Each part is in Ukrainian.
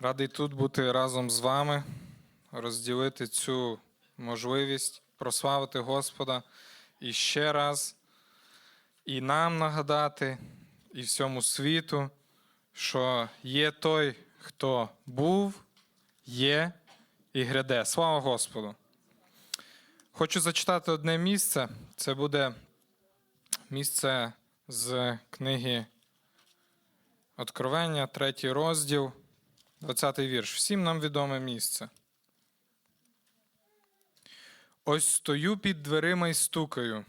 Радий тут бути разом з вами, розділити цю можливість, прославити Господа і ще раз і нам нагадати, і всьому світу, що є той, хто був, є і гряде. Слава Господу! Хочу зачитати одне місце. Це буде місце з книги Откровення, третій розділ, 20 вірш. Всім нам відоме місце. Ось стою під дверима і стукаю.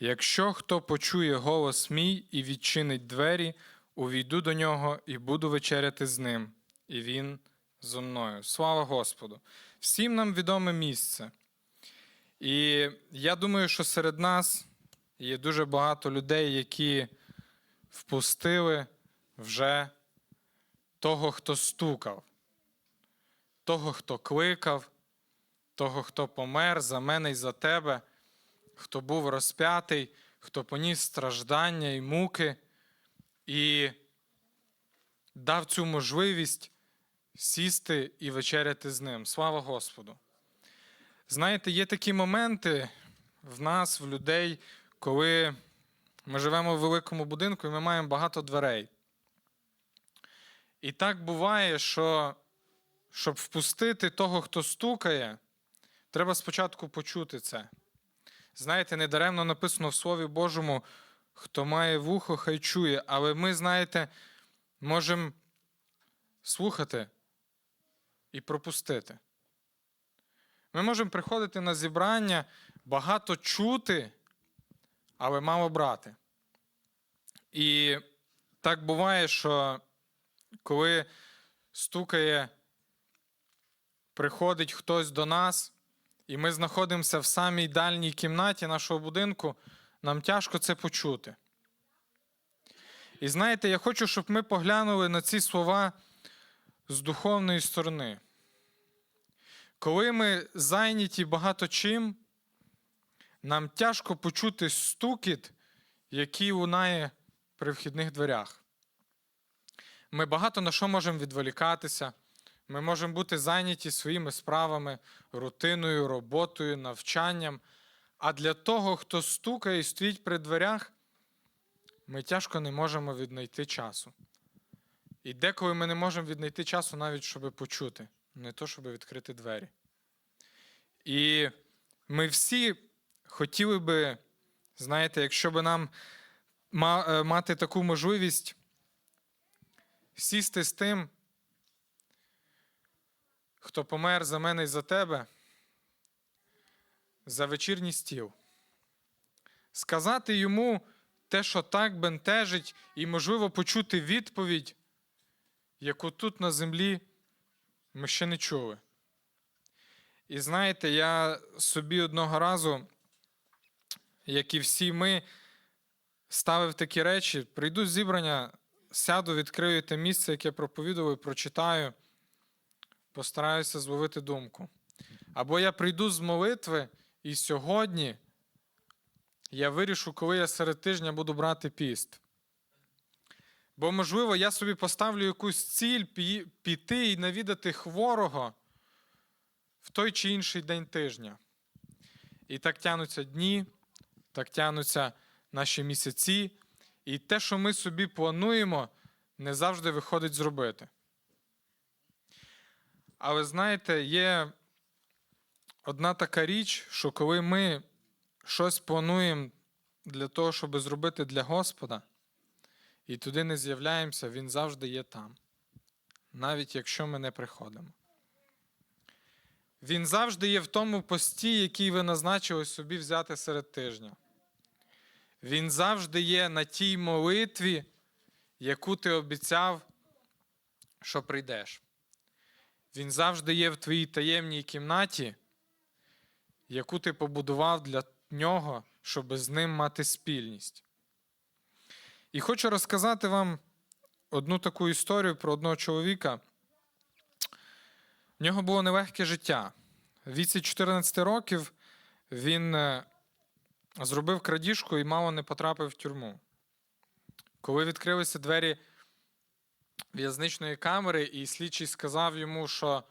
Якщо хто почує голос мій і відчинить двері, увійду до нього і буду вечеряти з ним, і він зо мною. Слава Господу! Всім нам відоме місце. І я думаю, що серед нас є дуже багато людей, які впустили вже того, хто стукав, того, хто кликав, того, хто помер за мене і за тебе, хто був розп'ятий, хто поніс страждання і муки, і дав цю можливість сісти і вечеряти з ним. Слава Господу! Знаєте, є такі моменти в нас, в людей, коли ми живемо в великому будинку і ми маємо багато дверей. І так буває, що щоб впустити того, хто стукає, треба спочатку почути це. Знаєте, недаремно написано в Слові Божому, хто має вухо, хай чує. Але ми, знаєте, можемо слухати і пропустити. Ми можемо приходити на зібрання, багато чути, але мало брати. І так буває, що коли стукає, приходить хтось до нас, і ми знаходимося в самій дальній кімнаті нашого будинку, нам тяжко це почути. І знаєте, я хочу, щоб ми поглянули на ці слова з духовної сторони. Коли ми зайняті багато чим, нам тяжко почути стукіт, який лунає при вхідних дверях. Ми багато на що можемо відволікатися. Ми можемо бути зайняті своїми справами, рутиною, роботою, навчанням. А для того, хто стукає і стоїть при дверях, ми тяжко не можемо віднайти часу. І деколи ми не можемо віднайти часу навіть, щоб почути, не то, щоб відкрити двері. І ми всі хотіли би, знаєте, якщо би нам е, мати таку можливість сісти з тим, хто помер за мене і за тебе, за вечірній стіл. Сказати йому те, що так бентежить, і, можливо, почути відповідь, яку тут на землі ми ще не чули. І знаєте, я собі одного разу, як і всі ми, ставив такі речі, прийду з зібрання, сяду, відкрию те місце, яке проповідував, і прочитаю, постараюся зловити думку. Або я прийду з молитви, і сьогодні я вирішу, коли я серед тижня буду брати піст. Бо, можливо, я собі поставлю якусь ціль піти і навідати хворого в той чи інший день тижня. І так тянуться дні, так тянуться наші місяці, і те, що ми собі плануємо, не завжди виходить зробити. Але знаєте, є одна така річ, що коли ми щось плануємо для того, щоб зробити для Господа, і туди не з'являємося, Він завжди є там, навіть якщо ми не приходимо. Він завжди є в тому пості, який ви назначили собі взяти серед тижня. Він завжди є на тій молитві, яку ти обіцяв, що прийдеш. Він завжди є в твоїй таємній кімнаті, яку ти побудував для нього, щоб з ним мати спільність. І хочу розказати вам одну таку історію про одного чоловіка. В нього було нелегке життя. В віці 14 років він е, зробив крадіжку і мало не потрапив в тюрму. Коли відкрилися двері в'язничної камери, і слідчий сказав йому, що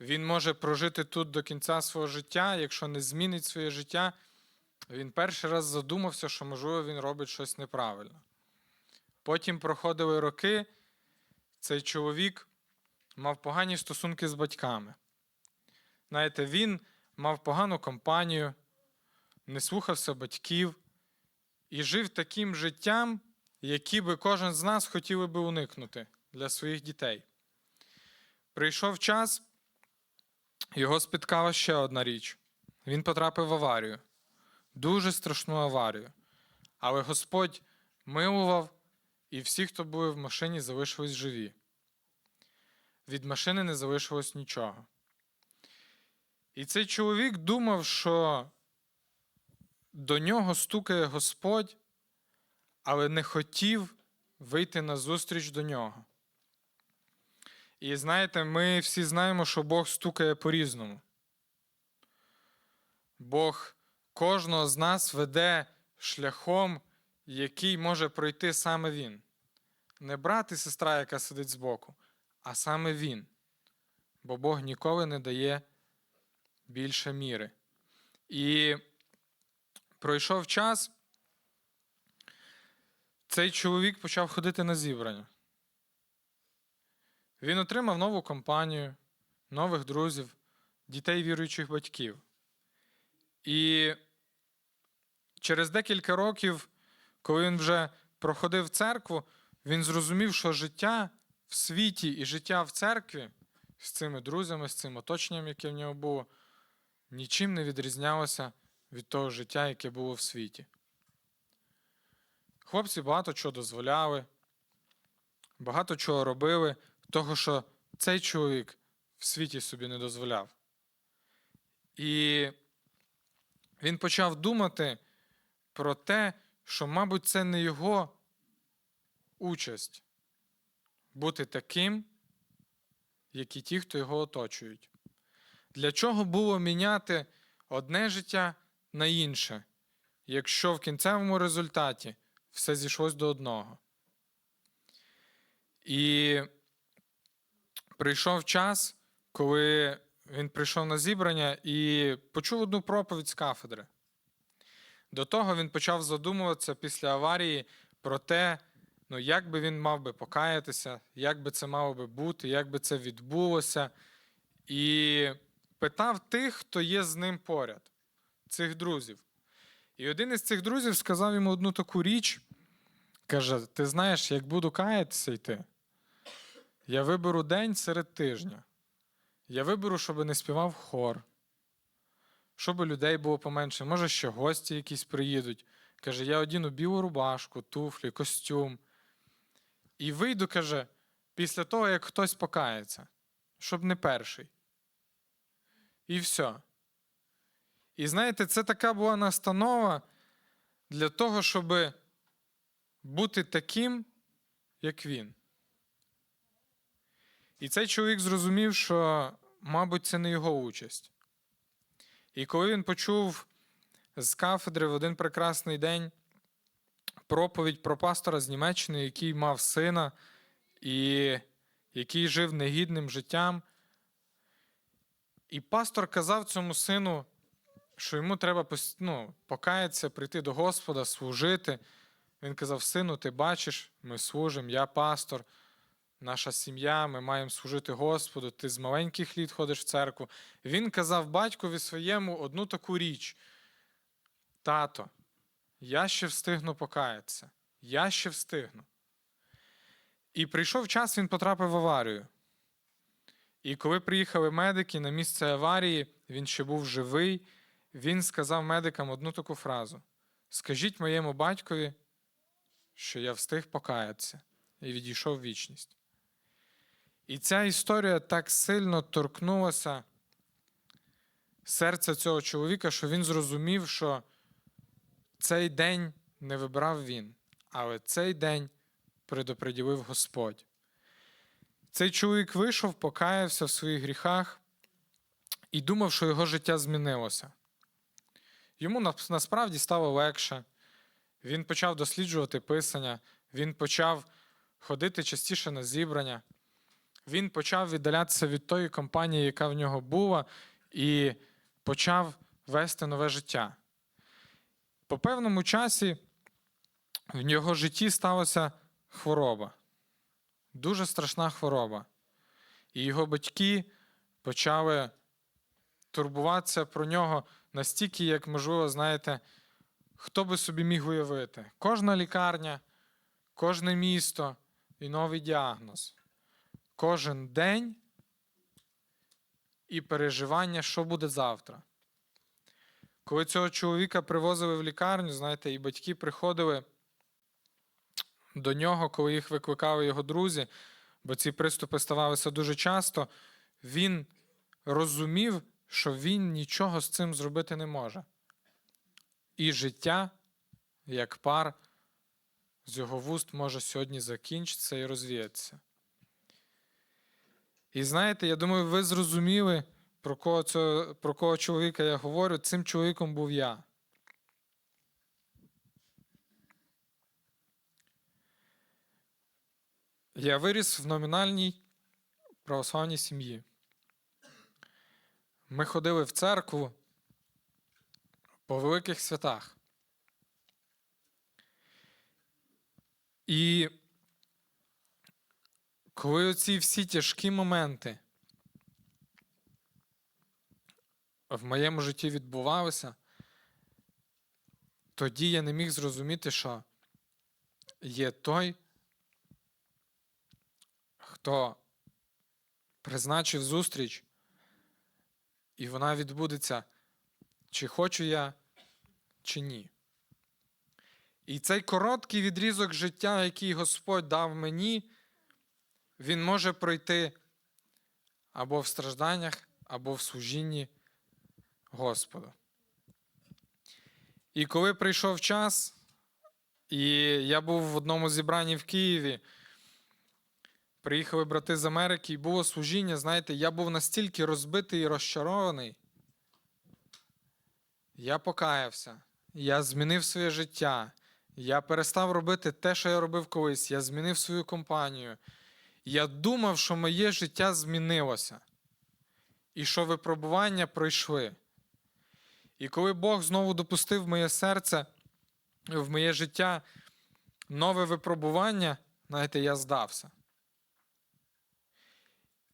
він може прожити тут до кінця свого життя, якщо не змінить своє життя, він перший раз задумався, що, можливо, він робить щось неправильно. Потім проходили роки, цей чоловік мав погані стосунки з батьками. Знаєте, він мав погану компанію, не слухався батьків і жив таким життям, які би кожен з нас хотіли би уникнути для своїх дітей. Прийшов час, його спіткала ще одна річ. Він потрапив в аварію, дуже страшну аварію. Але Господь милував, і всі, хто були в машині, залишились живі. Від машини не залишилось нічого. І цей чоловік думав, що до нього стукає Господь, але не хотів вийти на зустріч до нього. І знаєте, ми всі знаємо, що Бог стукає по-різному. Бог кожного з нас веде шляхом, який може пройти саме Він. Не брат і сестра, яка сидить збоку, а саме Він. Бо Бог ніколи не дає більше міри. І пройшов час, цей чоловік почав ходити на зібрання. Він отримав нову компанію, нових друзів, дітей віруючих батьків. І через декілька років, коли він вже проходив церкву, він зрозумів, що життя в світі і життя в церкві з цими друзями, з цим оточенням, яке в нього було, нічим не відрізнялося від того життя, яке було в світі. Хлопці багато чого дозволяли, багато чого робили, того, що цей чоловік в світі собі не дозволяв. І він почав думати про те, що, мабуть, це не його участь бути таким, як і ті, хто його оточують. Для чого було міняти одне життя на інше, якщо в кінцевому результаті все зійшлось до одного? І прийшов час, коли він прийшов на зібрання і почув одну проповідь з кафедри. До того він почав задумуватися після аварії про те, ну, як би він мав би покаятися, як би це мало би бути, як би це відбулося. І питав тих, хто є з ним поряд, цих друзів. І один із цих друзів сказав йому одну таку річ: каже: Ти знаєш, як буду каятися йти, я виберу день серед тижня. Я виберу, щоб не співав хор, щоб людей було поменше. Може, ще гості якісь приїдуть. Каже, я одіну білу рубашку, туфлі, костюм. І вийду, каже, після того, як хтось покається, щоб не перший. І все. І знаєте, це така була настанова для того, щоб бути таким, як він. І цей чоловік зрозумів, що, мабуть, це не його участь. І коли він почув з кафедри в один прекрасний день проповідь про пастора з Німеччини, який мав сина і який жив негідним життям, і пастор казав цьому сину, що йому треба ну, покаятися, прийти до Господа, служити. Він казав: Сину, ти бачиш, ми служимо, я пастор наша сім'я, ми маємо служити Господу, ти з маленьких літ ходиш в церкву. Він казав батькові своєму одну таку річ: Тато, я ще встигну покаятися, я ще встигну. І прийшов час, він потрапив в аварію. І коли приїхали медики на місце аварії, він ще був живий, він сказав медикам одну таку фразу: Скажіть моєму батькові, що я встиг покаятися і відійшов в вічність. І ця історія так сильно торкнулася серця цього чоловіка, що він зрозумів, що цей день не вибрав він, але цей день предоприділив Господь. Цей чоловік вийшов, покаявся в своїх гріхах і думав, що його життя змінилося. Йому насправді стало легше. Він почав досліджувати Писання, він почав ходити частіше на зібрання. Він почав віддалятися від тої компанії, яка в нього була, і почав вести нове життя. По певному часі в його житті сталася хвороба, дуже страшна хвороба. І його батьки почали турбуватися про нього настільки, як можливо, знаєте, хто би собі міг уявити. Кожна лікарня, кожне місто і новий діагноз. Кожен день і переживання, що буде завтра. Коли цього чоловіка привозили в лікарню, знаєте, і батьки приходили до нього, коли їх викликали його друзі, бо ці приступи ставалися дуже часто, він розумів, що він нічого з цим зробити не може. І життя, як пар, з його вуст може сьогодні закінчитися і розвіятися. І знаєте, я думаю, ви зрозуміли, про кого, цього, про кого чоловіка я говорю. Цим чоловіком був я. Я виріс в номінальній православній сім'ї. Ми ходили в церкву по великих святах. І коли оці всі тяжкі моменти в моєму житті відбувалися, тоді я не міг зрозуміти, що є той, хто призначив зустріч, і вона відбудеться, чи хочу я, чи ні. І цей короткий відрізок життя, який Господь дав мені, він може пройти або в стражданнях, або в служінні Господу. І коли прийшов час, і я був в одному зібранні в Києві, приїхали брати з Америки, і було служіння, знаєте, я був настільки розбитий і розчарований. Я покаявся, я змінив своє життя, я перестав робити те, що я робив колись, я змінив свою компанію. Я думав, що моє життя змінилося, і що випробування пройшли. І коли Бог знову допустив моє серце, в моє життя нове випробування, знаєте, я здався.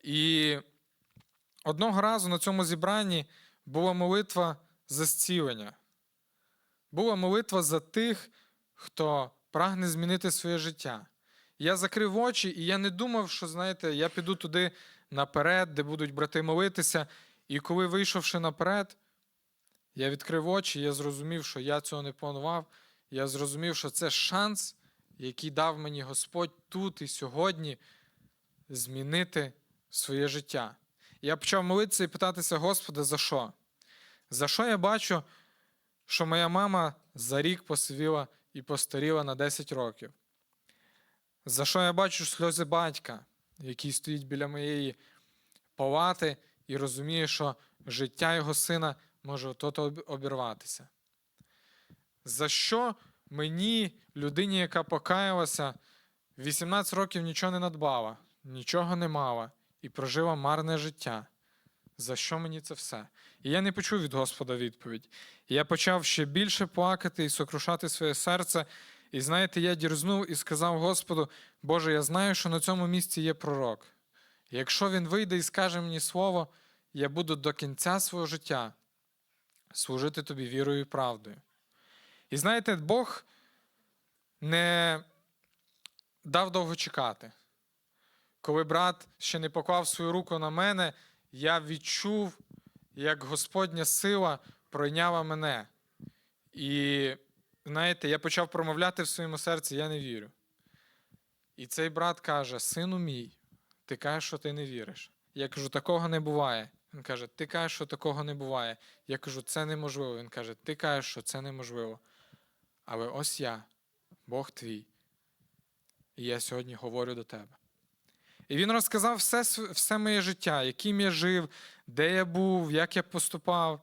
І одного разу на цьому зібранні була молитва за зцілення. Була молитва за тих, хто прагне змінити своє життя. Я закрив очі, і я не думав, що, знаєте, я піду туди наперед, де будуть брати молитися. І коли вийшовши наперед, я відкрив очі, я зрозумів, що я цього не планував. Я зрозумів, що це шанс, який дав мені Господь тут і сьогодні змінити своє життя. Я почав молитися і питатися Господа, за що? За що я бачу, що моя мама за рік посивіла і постаріла на 10 років? За що я бачу сльози батька, який стоїть біля моєї палати і розуміє, що життя його сина може то обірватися? За що мені, людині, яка покаялася, 18 років нічого не надбала, нічого не мала і прожила марне життя? За що мені це все? І я не почув від Господа відповідь. І я почав ще більше плакати і сокрушати своє серце. І знаєте, я дірзнув і сказав Господу, Боже, я знаю, що на цьому місці є пророк. Якщо він вийде і скаже мені слово, я буду до кінця свого життя служити тобі вірою і правдою. І знаєте, Бог не дав довго чекати. Коли брат ще не поклав свою руку на мене, я відчув, як Господня сила пройняла мене. І знаєте, я почав промовляти в своєму серці, я не вірю. І цей брат каже: Сину мій, ти кажеш, що ти не віриш. Я кажу, такого не буває. Він каже, ти кажеш, що такого не буває. Я кажу, це неможливо. Він каже, ти кажеш, що це неможливо. Але ось я, Бог твій. І я сьогодні говорю до тебе. І він розказав все все моє життя, яким я жив, де я був, як я поступав.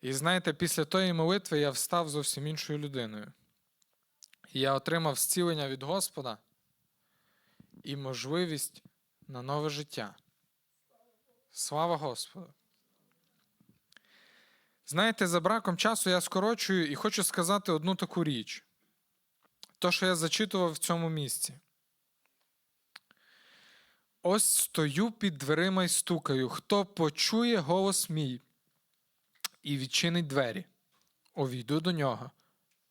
І знаєте, після тої молитви я встав зовсім іншою людиною. Я отримав зцілення від Господа і можливість на нове життя. Слава Господу! Знаєте, за браком часу я скорочую і хочу сказати одну таку річ. То, що я зачитував в цьому місці. Ось стою під дверима і стукаю. Хто почує голос мій і відчинить двері, увійду до нього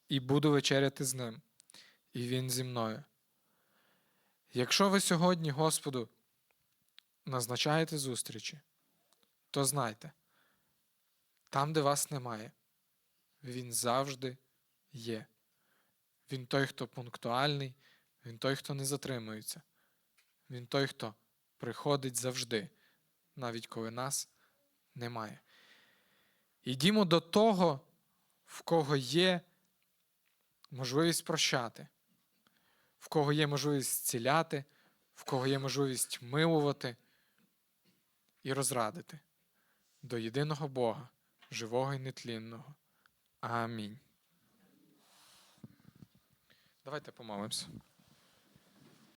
і буду вечеряти з ним, і він зі мною. Якщо ви сьогодні, Господу, назначаєте зустрічі, то знайте, там, де вас немає, Він завжди є. Він той, хто пунктуальний, він той, хто не затримується. Він той, хто приходить завжди, навіть коли нас немає. Йдімо до того, в кого є можливість прощати, в кого є можливість зціляти, в кого є можливість милувати і розрадити до єдиного Бога, живого і нетлінного. Амінь. Давайте помолимося.